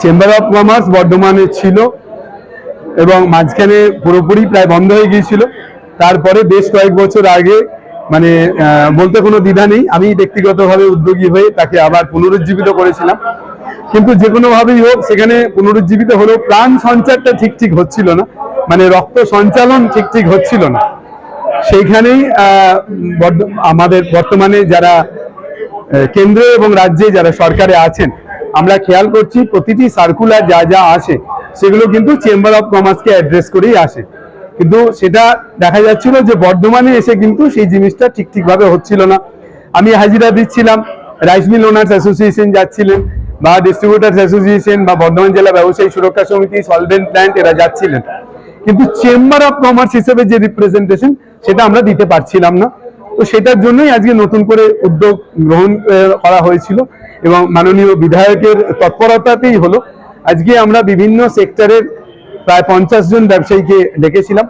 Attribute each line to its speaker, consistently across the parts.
Speaker 1: Chamber of commerce বর্ধমানে ছিল এবং মাঝখানে পুরোপুরি প্রায় বন্ধ হয়ে গিয়েছিল। তারপরে বেশ কয়েক বছর আগে মানে বলতে কোনো দ্বিধা নেই। আমি ব্যক্তিগতভাবে উদ্যোগী হয়ে তাকে আবার পুনরুজ্জীবিত করেছিলাম। কিন্তু যে কোনোভাবেই হোক, সেখানে পুনরুজ্জীবিত হলেও প্রাণ সঞ্চারটা ঠিক ঠিক হচ্ছিল না। মানে রক্ত সঞ্চালন ঠিক ঠিক হচ্ছিল না। সেইখানেই আমাদের বর্তমানে যারা কেন্দ্র এবং রাজ্যে যারা সরকারে আছেন আমরা খেয়াল করছি প্রতিটি সার্কুলার যা যা আসে, সেগুলো কিন্তু চেম্বার অফ কমার্সকে অ্যাড্রেস করেই আসে। কিন্তু সেটা দেখা যাচ্ছিল যে বর্ধমানে এসে কিন্তু সেই জিনিসটা ঠিক ঠিকভাবে হচ্ছিল না। আমি হাজিরা দিচ্ছিলাম রাইস মিল ওনার্স অ্যাসোসিয়েশন যাচ্ছিলেন, বা ডিস্ট্রিবিউটার্স অ্যাসোসিয়েশন বা বর্ধমান জেলা ব্যবসায়ী সুরক্ষা সমিতি সলভেন্ট প্ল্যান্ট এরা যাচ্ছিলেন। কিন্তু চেম্বার অফ কমার্স হিসেবে যে রিপ্রেজেন্টেশন সেটা আমরা দিতে পারছিলাম না। তো সেটার জন্যই আজকে নতুন করে উদ্যোগ গ্রহণ করা হয়েছিল। এবং মাননীয় বিধায়কের তৎপরতাতেই হলো। আজকে আমরা বিভিন্ন সেক্টরের প্রায় পঞ্চাশ জন ব্যবসায়ীকে ডেকেছিলাম।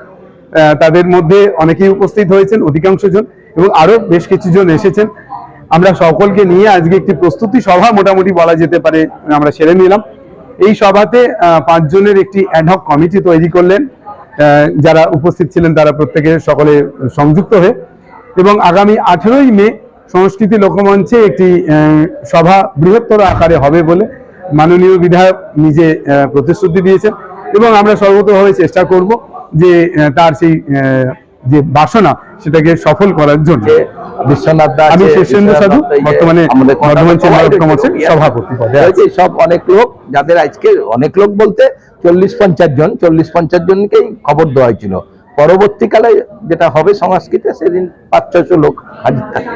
Speaker 1: তাদের মধ্যে অনেকেই উপস্থিত হয়েছেন, অধিকাংশ জন, এবং আরও বেশ কিছু জন এসেছেন। আমরা সকলকে নিয়ে আজকে একটি প্রস্তুতি সভা মোটামুটি বলা যেতে পারে, আমরা সেরে নিলাম। এই সভাতে পাঁচজনের একটি অ্যাডহক কমিটি তৈরি করলেন। যারা উপস্থিত ছিলেন তারা প্রত্যেকে সকলে সংযুক্ত হয়ে। এবং আগামী আঠেরোই মে সংস্কৃতি লোকমঞ্চে একটি আহ, সভা বৃহত্তর আকারে হবে বলে মাননীয় বিধায়ক নিজে প্রতিশ্রুতি দিয়েছেন এবং আমরা সর্বতভাবে চেষ্টা করব যে তার সেই যে বাসনা সেটাকে সফল করার জন্য।
Speaker 2: বিশ্বনাথ দা
Speaker 1: আমি শেষেন্দ্র সাধু
Speaker 2: দত্ত, এই যে
Speaker 1: বর্তমানে
Speaker 2: আমাদের
Speaker 1: বর্ধমান চেম্বার কমার্সের সভাপতি পদে
Speaker 2: রয়েছে সব অনেক লোক যাদের আজকে অনেক লোক বলতে চল্লিশ পঞ্চাশ জন চল্লিশ পঞ্চাশ জনকেই খবর দেওয়া হয়েছিল। পরবর্তীকালে যেটা হবে সংস্কৃতে সেদিন পাঁচ ছশো লোক হাজির থাকে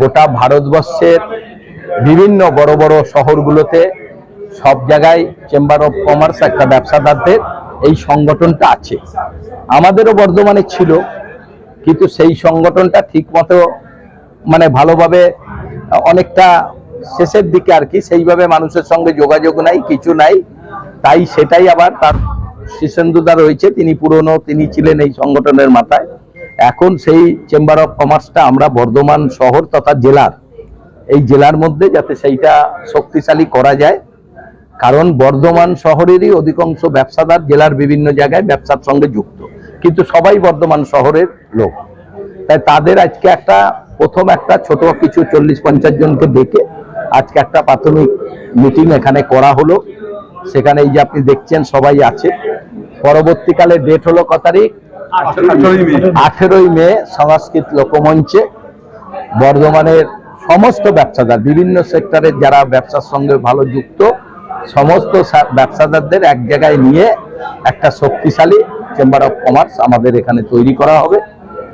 Speaker 2: গোটা ভারতবর্ষের বিভিন্ন বড় বড় শহরগুলোতে সব জায়গায় চেম্বার অফ কমার্স একটা ব্যবসাদারদের এই সংগঠনটা আছে। আমাদেরও বর্ধমানে ছিল, কিন্তু সেই সংগঠনটা ঠিকমতো মানে ভালোভাবে অনেকটা শেষের দিকে আর কি, সেইভাবে মানুষের সঙ্গে যোগাযোগ নাই, কিছু নাই, তাই সেটাই আবার তার শিশেন্দুদা রয়েছে, তিনি পুরনো, তিনি ছিলেন এই সংগঠনের মাথায়। এখন সেই চেম্বার অফ কমার্সটা আমরা বর্ধমান শহর তথা জেলার, এই জেলার মধ্যে যাতে সেইটা শক্তিশালী করা যায়। কারণ বর্ধমান শহরেরই অধিকাংশ ব্যবসাদার জেলার বিভিন্ন জায়গায় ব্যবসার সঙ্গে যুক্ত। কিন্তু সবাই বর্ধমান শহরের লোক। তাই তাদের আজকে একটা, প্রথম একটা ছোট কিছু চল্লিশ পঞ্চাশ জনকে ডেকে আজকে একটা প্রাথমিক মিটিং এখানে করা হলো। সেখানে এই যে আপনি দেখছেন সবাই আছে। পরবর্তীকালে ডেট হলো কত তারিখ
Speaker 1: আঠেরোই মে।
Speaker 2: সংস্কৃত লোকমঞ্চে বর্ধমানের সমস্ত ব্যবসাদার বিভিন্ন সেক্টরের যারা ব্যবসার সঙ্গে ভালো যুক্ত সমস্ত ব্যবসাদারদের এক জায়গায় নিয়ে একটা শক্তিশালী চেম্বার অফ কমার্স আমাদের এখানে তৈরি করা হবে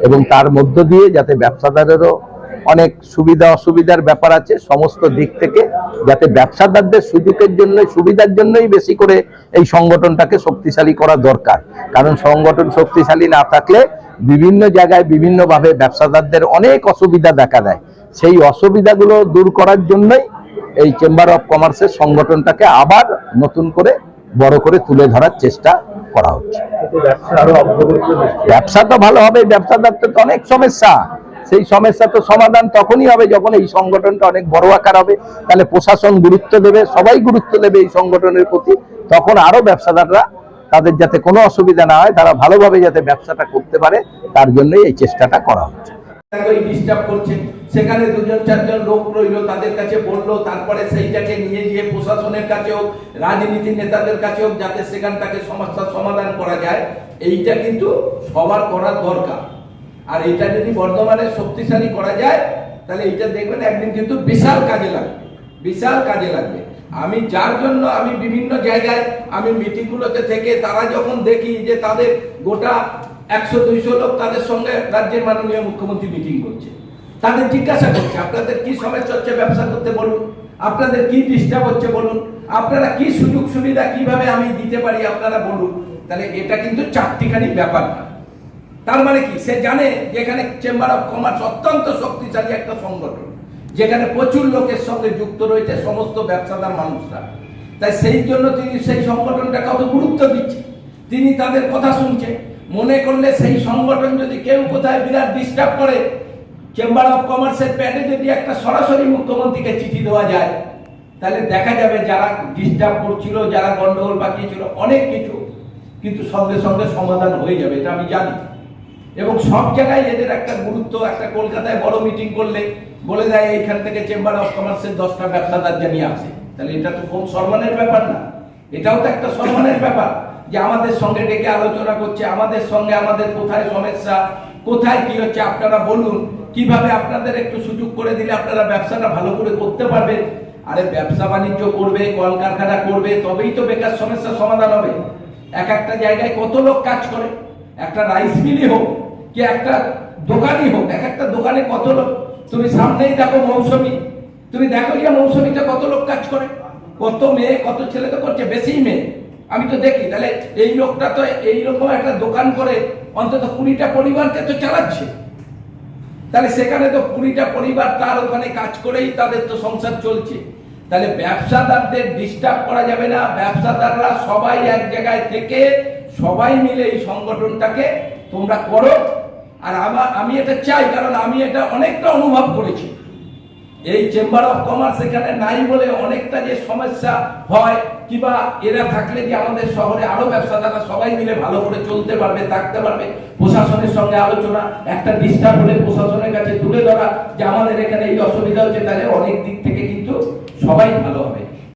Speaker 2: এবং তার মধ্য দিয়ে যাতে ব্যবসাদারেরও অনেক সুবিধা অসুবিধার ব্যাপার আছে সমস্ত দিক থেকে যাতে ব্যবসাদারদের সুযোগের জন্য সুবিধার জন্যই বেশি করে এই সংগঠনটাকে শক্তিশালী করা দরকার। কারণ সংগঠন শক্তিশালী না থাকলে বিভিন্ন জায়গায় বিভিন্নভাবে ব্যবসাদারদের অনেক অসুবিধা দেখা দেয়। সেই অসুবিধাগুলো দূর করার জন্যই এই চেম্বার অফ কমার্সের সংগঠনটাকে আবার নতুন করে বড় করে তুলে ধরার চেষ্টা করা হচ্ছে। ব্যবসা তো ভালো হবে ব্যবসাদারদের তো অনেক সমস্যা। সেই সমস্যা তো সমাধান তখনই হবে যখন এই সংগঠনটা অনেক বড় আকার হবে। তাহলে প্রশাসন গুরুত্ব দেবে, সবাই গুরুত্ব দেবে এই সংগঠনের প্রতি। তখন আরও ব্যবসাদাররা তাদের যাতে কোনো অসুবিধা না হয়, তারা ভালোভাবে যাতে ব্যবসাটা করতে পারে, তার জন্যই এই চেষ্টাটা করা হচ্ছে।
Speaker 3: সেখানে দুজন, চারজন লোক রইল, তাদের কাছে বলল, তারপরে সেইটাকে নিয়ে গিয়ে প্রশাসনের কাছে হোক রাজনীতি নেতাদের কাছে হোক, যাতে সেখানটাকে সমস্যার সমাধান করা যায়। এইটা কিন্তু সবার করার দরকার। আর এটা যদি বর্তমানে শক্তিশালী করা যায়, তাহলে এইটা দেখবেন একদিন কিন্তু বিশাল কাজে লাগবে। বিশাল কাজে লাগবে। আমি যার জন্য আমি বিভিন্ন জায়গায় আমি মিটিংগুলোতে থেকে তারা যখন দেখি যে তাদের গোটা একশো, দুইশো লোক তাদের সঙ্গে রাজ্যের মাননীয় মুখ্যমন্ত্রী মিটিং করছে, তাদের জিজ্ঞাসা করছে, আপনাদের কি সমস্যা হচ্ছে ব্যবসা করতে বলুন? আপনাদের কি ডিস্টার্ব হচ্ছে বলুন? আপনারা কি সুযোগ সুবিধা কীভাবে আমি দিতে পারি আপনারা বলুন? তাহলে এটা কিন্তু চারটিখানি ব্যাপার না। তার মানে কি? সে জানে যে এখানে চেম্বার অফ কমার্স অত্যন্ত শক্তিশালী একটা সংগঠন, যেখানে প্রচুর লোকের সঙ্গে যুক্ত রয়েছে সমস্ত ব্যবসাদার মানুষরা। তাই সেই জন্য তিনি সেই সংগঠনটাকে অত গুরুত্ব দিচ্ছে তিনি তাদের কথা শুনছে মনে করলে সেই সংগঠন যদি কেউ কোথায় বিরাট ডিস্টার্ব করে চেম্বার অফ কমার্সের প্যাডে যদি একটা সরাসরি মুখ্যমন্ত্রীকে চিঠি দেওয়া যায়, তাহলে দেখা যাবে যারা ডিস্টার্ব করছিল, যারা গন্ডগোল পাকিয়েছিল, অনেক কিছু কিন্তু সঙ্গে সঙ্গে সমাধান হয়ে যাবে, এটা আমি জানি। এবং সব জায়গায় এদের একটা গুরুত্ব, একটা কলকাতায় বড় মিটিং করলে বলে দেয়, এইখান থেকে চেম্বার অফ কমার্সের দশটা ব্যবসাদার জানিয়ে আসে। তাহলে এটা তো কম সম্মানের ব্যাপার না। এটাও তো একটা সম্মানের ব্যাপার যে আমাদের সঙ্গে ডেকে আলোচনা করছে, আমাদের সঙ্গে আমাদের কোথায় সমস্যা, কোথায় কি হচ্ছে আপনারা বলুন। কীভাবে আপনাদের একটু সুযোগ করে দিলে আপনারা ব্যবসাটা ভালো করে করতে পারবেন? আরে ব্যবসা বাণিজ্য করবে, কলকারখানা করবে, তবেই তো বেকার সমস্যার সমাধান হবে। এক একটা জায়গায় কত লোক কাজ করে? একটা রাইস মিলই হোক কি একটা দোকানই হোক, এক একটা দোকানে কত লোক? তুমি সামনেই দেখো মৌসুমি। তুমি দেখো যে মৌসুমিতে কত লোক কাজ করে? কত মেয়ে, কত ছেলে তো করছে বেশি মেয়ে। আমি তো দেখি, তাহলে এই লোকটা তো এইরকম একটা দোকান করে অন্তত কুড়িটা পরিবারকে তো চালাচ্ছে। তাহলে সেখানে তো কুড়িটা পরিবার তার ওখানে কাজ করেই তাদের তো সংসার চলছে। তাহলে ব্যবসাদারদের ডিস্টার্ব করা যাবে না। ব্যবসাদাররা সবাই এক জায়গায় থেকে সবাই মিলে এই সংগঠনটাকে তোমরা করো। আর আমার আমি এটা চাই, কারণ আমি এটা অনেকটা অনুভব করেছি। এই চেম্বার অফ কমার্স এখানে নাই বলে অনেকটা যে সমস্যা হয়, কিবা এরা থাকলে যে আমাদের শহরে আরও ব্যবসাদাররা সবাই মিলে ভালো করে চলতে পারবে, থাকতে পারবে। প্রশাসনের সঙ্গে আলোচনা, একটা ডিস্টার্ব হলে প্রশাসনের কাছে তুলে ধরা, যে আমাদের এখানে এই অসুবিধা হচ্ছে, তাহলে অনেক দিক থেকে কিন্তু সবাই ভালো হবে।